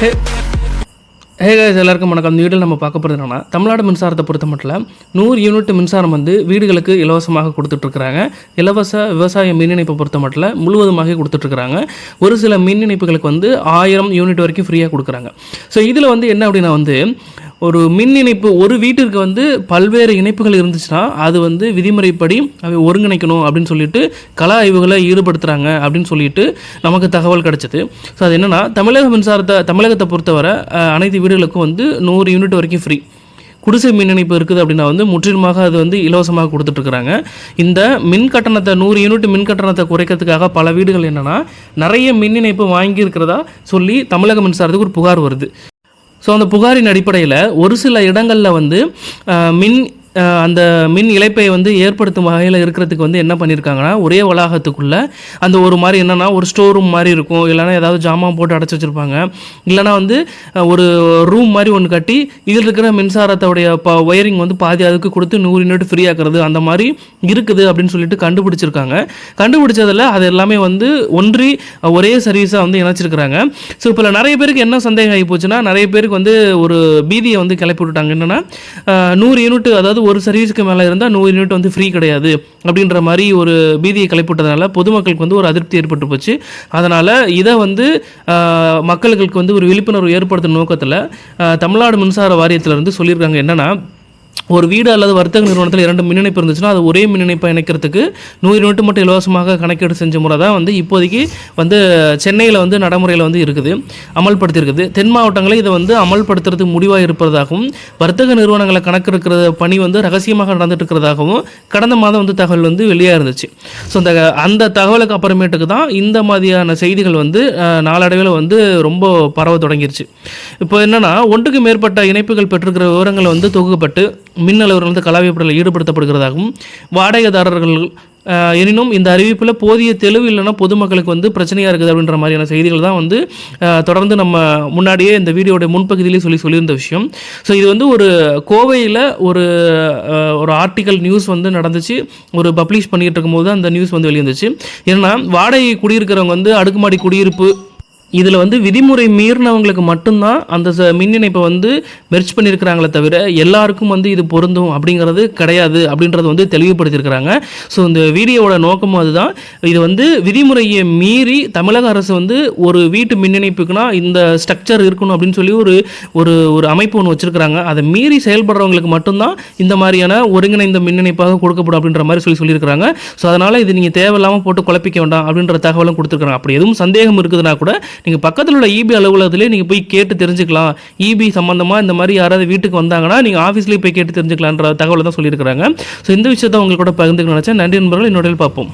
ஹே ஹே guys, எல்லாருக்கும் வணக்கம். இந்த வீடியோ நம்ம பார்க்க போகிறது என்னன்னா தமிழ்நாடு மின்சாரத்தை பொறுத்த மட்டும் நூறு யூனிட் மின்சாரம் வந்து வீடுகளுக்கு இலவசமாக கொடுத்துட்ருக்குறாங்க. இலவச விவசாய மின் இணைப்பை பொறுத்த மட்டும் முழுவதுமாக கொடுத்துட்ருக்குறாங்க. ஒரு சில மின் இணைப்புகளுக்கு வந்து ஆயிரம் யூனிட் வரைக்கும் ஃப்ரீயாக கொடுக்குறாங்க. ஸோ இதில் வந்து என்ன அப்படின்னா வந்து ஒரு மின் இணைப்பு ஒரு வீட்டிற்கு வந்து பல்வேறு இணைப்புகள் இருந்துச்சுன்னா அது வந்து விதிமுறைப்படி அவை ஒருங்கிணைக்கணும் அப்படின்னு சொல்லிட்டு கள ஆய்வுகளை ஈடுபடுத்துகிறாங்க அப்படின்னு சொல்லிட்டு நமக்கு தகவல் கிடச்சிது. ஸோ அது என்னென்னா தமிழக மின்சாரத்தை தமிழகத்தை பொறுத்தவரை அனைத்து வீடுகளுக்கும் வந்து நூறு யூனிட் வரைக்கும் ஃப்ரீ குடிசை மின் இணைப்பு இருக்குது அப்படின்னா வந்து முற்றிலுமாக அது வந்து இலவசமாக கொடுத்துட்ருக்குறாங்க. இந்த மின் கட்டணத்தை நூறு யூனிட் மின் கட்டணத்தை குறைக்கிறதுக்காக பல வீடுகள் என்னென்னா நிறைய மின் இணைப்பு வாங்கியிருக்கிறதா சொல்லி தமிழக மின்சாரத்துக்கு ஒரு புகார் வருது. ஸோ அந்த புகாரின் அடிப்படையில் ஒரு சில இடங்களில் வந்து மின் அந்த மின் இழப்பை வந்து ஏற்படுத்தும் வகையில் இருக்கிறதுக்கு வந்து என்ன பண்ணியிருக்காங்கன்னா ஒரே வளாகத்துக்குள்ளே அந்த ஒரு மாதிரி என்னென்னா ஒரு ஸ்டோர் ரூம் மாதிரி இருக்கும். இல்லைன்னா ஏதாவது ஜாமான் போட்டு அடைச்சி வச்சுருப்பாங்க. இல்லைன்னா வந்து ஒரு ரூம் மாதிரி ஒன்று கட்டி இதில் இருக்கிற மின்சாரத்தோடைய ப ஒயரிங் வந்து பாதி அதுக்கு கொடுத்து நூறு யூனிட் ஃப்ரீயாக்குறது அந்த மாதிரி இருக்குது அப்படின்னு சொல்லிட்டு கண்டுபிடிச்சிருக்காங்க. கண்டுபிடிச்சதில் அது எல்லாமே வந்து ஒன்றி ஒரே சர்வீஸாக வந்து இணைச்சிருக்கிறாங்க. ஸோ இப்போ நிறைய பேருக்கு என்ன சந்தேகம் ஆகி போச்சுன்னா நிறைய பேருக்கு வந்து ஒரு பீதியை வந்து கிளப்பி விட்டுட்டாங்க. என்னென்னா நூறு யூனிட் அதாவது ஒரு சர்வீஸுக்கு மேலே இருந்தால் நூறு யூனிட் வந்து ஃப்ரீ கிடையாது. அப்படின்ற மாதிரி ஒரு பீதியை கிளப்பி பொதுமக்களுக்கு வந்து ஒரு அதிருப்தி ஏற்பட்டு போச்சு. அதனால் இதை வந்து மக்களுக்கு வந்து ஒரு விழிப்புணர்வு ஏற்படுத்தும் நோக்கத்தில் தமிழ்நாடு மின்சார வாரியத்திலிருந்து சொல்லியிருக்காங்க என்னென்னா ஒரு வீடு அல்லது வர்த்தக நிறுவனத்தில் இரண்டு மின் இணைப்பு இருந்துச்சுன்னா அது ஒரே மின் இணைப்பை இணைக்கிறதுக்கு நூறு யூனிட் மட்டும் இலவசமாக கணக்கீடு செஞ்ச முறை தான் வந்து இப்போதைக்கு வந்து சென்னையில் வந்து நடைமுறையில் வந்து இருக்குது அமல்படுத்தியிருக்குது. தென் மாவட்டங்களில் இதை வந்து அமல்படுத்துறதுக்கு முடிவாக இருப்பதாகவும் வர்த்தக நிறுவனங்களை கணக்கெடுக்கிற பணி வந்து ரகசியமாக நடந்துட்டு இருக்கிறதாகவும் கடந்த மாதம் வந்து தகவல் வந்து வெளியாக இருந்துச்சு. ஸோ அந்த அந்த தகவலுக்கு அப்புறமேட்டுக்கு தான் இந்த மாதிரியான செய்திகள் வந்து நாளடைவில் வந்து ரொம்ப பரவ தொடங்கிருச்சு. இப்போ என்னென்னா ஒன்றுக்கு மேற்பட்ட இணைப்புகள் பெற்றிருக்கிற விவரங்கள் வந்து தொகுக்கப்பட்டு மின் வந்து கலாவியப்படலில் ஈடுபடுத்தப்படுகிறதாகவும் வாடகைதாரர்கள் எனினும் இந்த அறிவிப்பில் போதிய தெளிவு இல்லைன்னா பொதுமக்களுக்கு வந்து பிரச்சனையாக இருக்குது அப்படின்ற மாதிரியான செய்திகள் தான் வந்து தொடர்ந்து நம்ம முன்னாடியே இந்த வீடியோடைய முன்பகுதியிலே சொல்லி சொல்லியிருந்த விஷயம். ஸோ இது வந்து ஒரு கோவையில் ஒரு ஒரு ஆர்டிக்கல் நியூஸ் வந்து நடந்துச்சு. ஒரு பப்ளிஷ் பண்ணிட்டு இருக்கும்போது அந்த நியூஸ் வந்து வெளியிருந்துச்சு ஏன்னா வாடகை குடியிருக்கிறவங்க வந்து அடுக்குமாடி குடியிருப்பு இதில் வந்து விதிமுறை மீறினவங்களுக்கு மட்டும்தான் அந்த ச- மின் இணைப்பை வந்து மெர்ச் பண்ணியிருக்கிறாங்களே தவிர எல்லாருக்கும் வந்து இது பொருந்தும் அப்படிங்கிறது கிடையாது அப்படின்றத வந்து தெளிவுபடுத்தியிருக்கிறாங்க. ஸோ இந்த வீடியோவோட நோக்கமும் அதுதான். இது வந்து விதிமுறையை மீறி தமிழக அரசு வந்து ஒரு வீட்டு மின் இணைப்புக்குனா இந்த ஸ்ட்ரக்சர் இருக்கணும் அப்படின்னு சொல்லி ஒரு ஒரு ஒரு அமைப்பு ஒன்று வச்சுருக்கிறாங்க. அதை மீறி செயல்படுறவங்களுக்கு மட்டும்தான் இந்த மாதிரியான ஒருங்கிணைந்த மின் இணைப்பாக கொடுக்கப்படும் அப்படின்ற மாதிரி சொல்லி சொல்லியிருக்கிறாங்க. ஸோ அதனால் இது நீங்கள் தேவையில்லாமல் போட்டு குழப்பிக்க வேண்டாம் அப்படின்ற தகவலும் கொடுத்துருக்காங்க அப்படி எதுவும் சந்தேகம் இருக்குதுன்னா கூட நீங்கள் பக்கத்தில் உள்ள இபி அலுவலகத்திலே நீங்கள் போய் கேட்டு தெரிஞ்சுக்கலாம். இபி சம்மந்தமாக இந்த மாதிரி யாராவது வீட்டுக்கு வந்தாங்கன்னா நீங்கள் ஆஃபீஸ்லேயே போய் கேட்டு தெரிஞ்சுக்கலான்ற தகவலை தான் சொல்லியிருக்கிறாங்க. ஸோ இந்த விஷயத்தை உங்களுக்கு கூட பகிர்ந்துக்க நினச்சேன். நன்றி நண்பர்கள் என்னோட பார்ப்போம்.